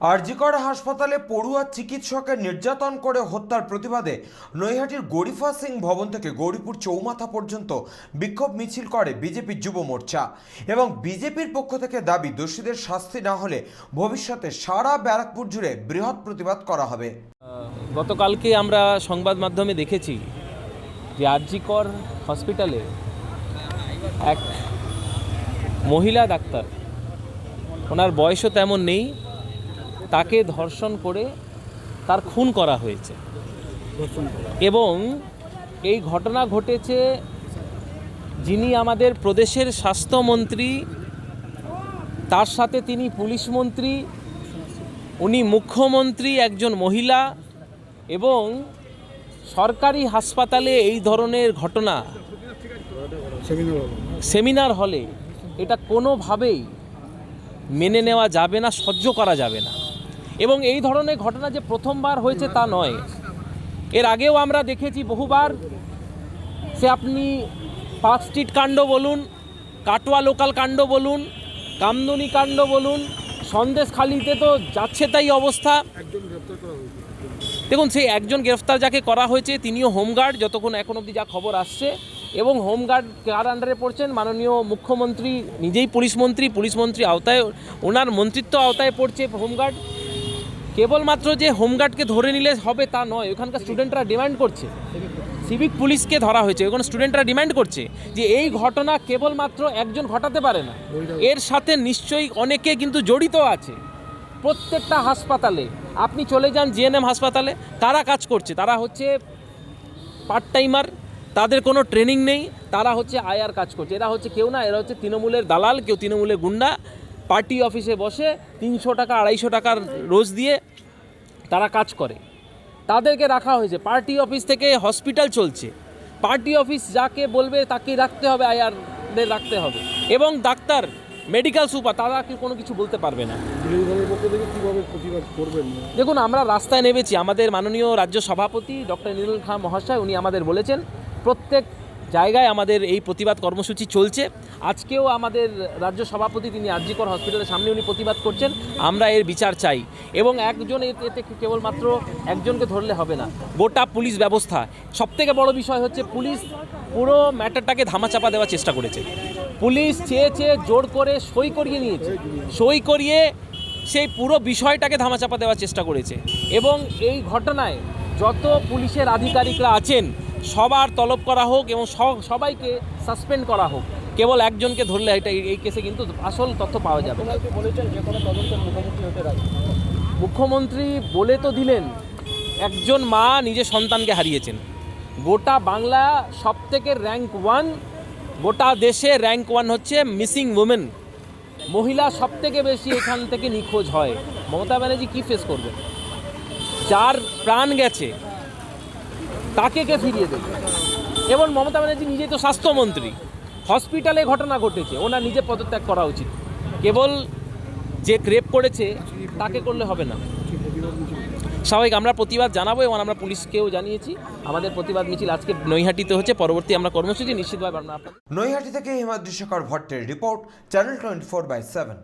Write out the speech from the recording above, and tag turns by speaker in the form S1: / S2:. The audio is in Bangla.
S1: আরজিকর হাসপাতালে পড়ুয়া চিকিৎসকের নির্যাতন করে হত্যার প্রতিবাদে নৈহাটির গরিফা সিং ভবন থেকে গৌরীপুর চৌমাথা পর্যন্ত বিক্ষোভ মিছিল করে বিজেপির যুব মোর্চা এবং বিজেপির পক্ষ থেকে দাবি, দোষীদের শাস্তি না হলে ভবিষ্যতে সারা ব্যারাকপুর জুড়ে বৃহৎ প্রতিবাদ করা হবে।
S2: গতকালকে আমরা সংবাদ মাধ্যমে দেখেছি যে আরজিকর হসপিটালে এক মহিলা ডাক্তার, ওনার বয়সও তেমন নেই তাকে ধর্ষণ করে তার খুন করা হয়েছে। এবং এই ঘটনা ঘটেছে যিনি আমাদের প্রদেশের স্বাস্থ্যমন্ত্রী, তার সাথে তিনি পুলিশ মন্ত্রী, উনি মুখ্যমন্ত্রী, একজন মহিলা এবং সরকারি হাসপাতালে এই ধরনের ঘটনা সেমিনার হলে এটা কোনোভাবেই মেনে নেওয়া যাবে না, সহ্য করা যাবে না। এবং এই ধরনের ঘটনা যে প্রথমবার হয়েছে তা নয়। এর আগেও আমরা দেখেছি বহুবার। সে আপনি পার্ক স্ট্রিট কাণ্ড বলুন, কাটোয়া লোকাল কাণ্ড বলুন, কামদুনি কাণ্ড বলুন, সন্দেশখালিতে তো যাচ্ছে তাই অবস্থা। দেখুন, সেই একজন গ্রেফতার যাকে করা হয়েছে, তিনিও হোমগার্ড, যতক্ষণ এখন অবধি যা খবর আসছে, এবং হোমগার্ড কার আন্ডারে পড়ছেন, মাননীয় মুখ্যমন্ত্রী, নিজেই পুলিশ মন্ত্রী পুলিশ মন্ত্রী আওতায়, ওনার মন্ত্রিত্ব আওতায় পড়ছে হোমগার্ড। কেবলমাত্র যে হোমগার্ডকে ধরে নিলে হবে তা নয়, ওখানকার স্টুডেন্টরা ডিমান্ড করছে। সিভিক পুলিশকে ধরা হয়েছে, ওখানে স্টুডেন্টরা ডিমান্ড করছে যে এই ঘটনা কেবলমাত্র একজন ঘটাতে পারে না। এর সাথে নিশ্চয়ই অনেকে কিন্তু জড়িত আছে। প্রত্যেকটা হাসপাতালে, আপনি চলে যান জিএনএম হাসপাতালে, তারা কাজ করছে। তারা হচ্ছে পার্ট টাইমার তাদের কোনো ট্রেনিং নেই, তারা হচ্ছে আয়ার কাজ করছে। এরা হচ্ছে কেউ না, এরা হচ্ছে তৃণমূলের দালাল, কেউ তৃণমূলের গুন্ডা পার্টি অফিসে বসে তিনশো টাকা আড়াইশো টাকার রোজ দিয়ে তারা কাজ করে। তাদেরকে রাখা হয়েছে। পার্টি অফিস থেকে হসপিটাল চলছে। পার্টি অফিস যাকে বলবে তাকে রাখতে হবে আয়ারদের রাখতে হবে। এবং ডাক্তার মেডিকেল সুপার তারা কি কোনো কিছু বলতে পারবে না। দেখুন আমরা রাস্তায় নেমেছি। আমাদের মাননীয় রাজ্য সভাপতি ডক্টর নীলুল খাঁ মহাশয় উনি আমাদের বলেছেন প্রত্যেক জায়গায় আমাদের এই প্রতিবাদ কর্মসূচি চলছে। আজকেও আমাদের রাজ্য সভাপতি তিনি আরজিকর হসপিটালের সামনে উনি প্রতিবাদ করছেন, আমরা এর বিচার চাই। এবং একজন এতে কেবলমাত্র একজনকে ধরলে হবে না। গোটা পুলিশ ব্যবস্থা। সবথেকে বড় বিষয় হচ্ছে পুলিশ পুরো ম্যাটারটাকে ধামাচাপা দেওয়ার চেষ্টা করেছে। পুলিশ চেয়ে চেয়ে জোর করে সই করিয়ে নিয়েছে। সই করিয়ে সেই পুরো বিষয়টাকে ধামাচাপা দেওয়ার চেষ্টা করেছে। এবং এই ঘটনায় যত পুলিশের আধিকারিকরা আছেন সবার তলব করা হোক এবং সবাইকে সাসপেন্ড করা হোক। কেবল একজনকে ধরলে এটা এই- কেসে কিন্তু আসল তথ্য পাওয়া যাবে। মুখ্যমন্ত্রী বলে তো দিলেন একজন মা নিজের সন্তানকে হারিয়েছেন। গোটা বাংলা সব থেকে র্যাঙ্ক ওয়ান গোটা দেশে র্যাঙ্ক ওয়ান হচ্ছে মিসিং উমেন মহিলা সব থেকে বেশি এখান থেকে নিখোঁজ হয়। মমতা ব্যানার্জি কী ফেস করবে যার প্রাণ গেছে তাকে কে ফিরিয়ে দেবে? এবং মমতা ব্যানার্জি নিজেই তো স্বাস্থ্যমন্ত্রী। হসপিটালে ঘটনা ঘটেছে, ওনার নিজে পদত্যাগ করা উচিত। কেবল যে ক্রেপ করেছে, তাকে করলে হবে না। স্বাভাবিক, আমরা প্রতিবাদ জানাব এবং আমরা পুলিশকেও জানিয়েছি। আমাদের প্রতিবাদ মিছিল আজকে নৈহাটিতে হচ্ছে, পরবর্তী আমরা কর্মসূচি, নিশ্চিতভাবে আমরা
S1: নৈহাটি থেকে Himadri Shekhar ভট্টের report channel twenty four by seven